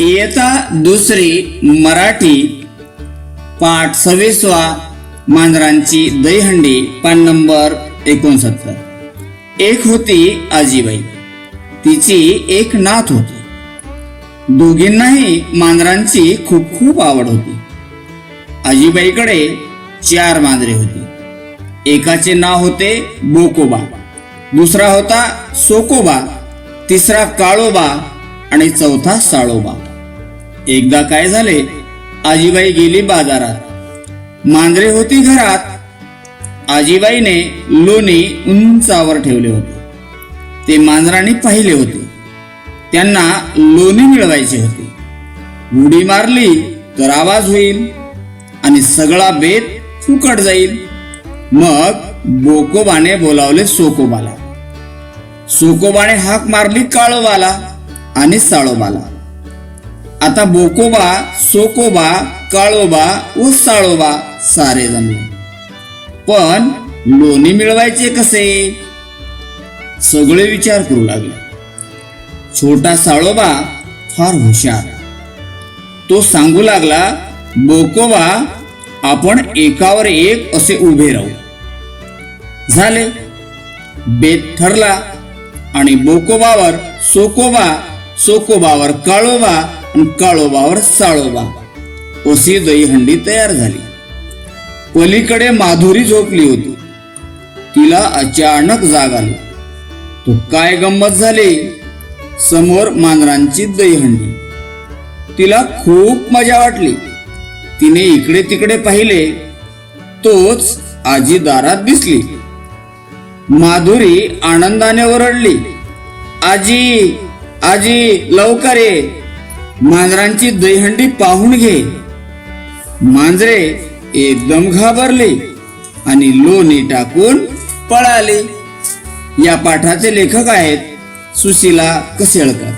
इयता दुसरी मराठी पाठ सव्वीसवा मांजरांची दहीहंडी पान नंबर एकोणसत्तर. एक होती आजीबाई. तिची एक नात होती. दोघींनाही मांजरांची खूप खूप आवड होती. आजीबाईकडे चार मांजरे होती. एकाचे नाव होते बोकोबा. दुसरा होता सोकोबा. तिसरा काळोबा आणि चौथा साळोबा. एकदा काय झाले आजीबाई गेली बाजारात. मांजरे होती घरात. आजीबाईने लोणी उंचावर ठेवले होते. ते मांजरांनी पाहिले होते. त्यांना लोणी मिळवायचे होते. उडी मारली तर आवाज होईल आणि सगळा बेत फुकट जाईल. मग बोकोबाने बोलावले सोकोबाला. सोकोबाने हाक मारली काळोबाला आणि साळोबाला. आता बोकोबा सोकोबा काळोबा व साळोबा सारे जमले. पण लोणी मिळवायचे कसे? सगळे विचार करू लागले. छोटा साळोबा फार हुशार. तो सांगू लागला बोकोबा आपण एकावर एक असे उभे राहू. झाले. बेत ठरला आणि बोकोबावर सोकोबा सोकोबावर काळोबा आणि काळोबावर साळोबा. अशी दहीहंडी तयार झाली. पलीकडे माधुरी झोपली होती. तिला अचानक जाग आली. तो काय गंमत झाली? समोर मांजरांची दहीहंडी तिला खूप मजा वाटली. तिने इकडे तिकडे पाहिले. तोच आजी दारात दिसली. माधुरी आनंदाने ओरडली. आजी आजी लवकर ये. मांजरांची दहीहंडी पाहून घे. मांजरे एकदम घाबरले आणि लोणी टाकून पळाले. या पाठाचे लेखक आहेत सुशीला कसेळकर.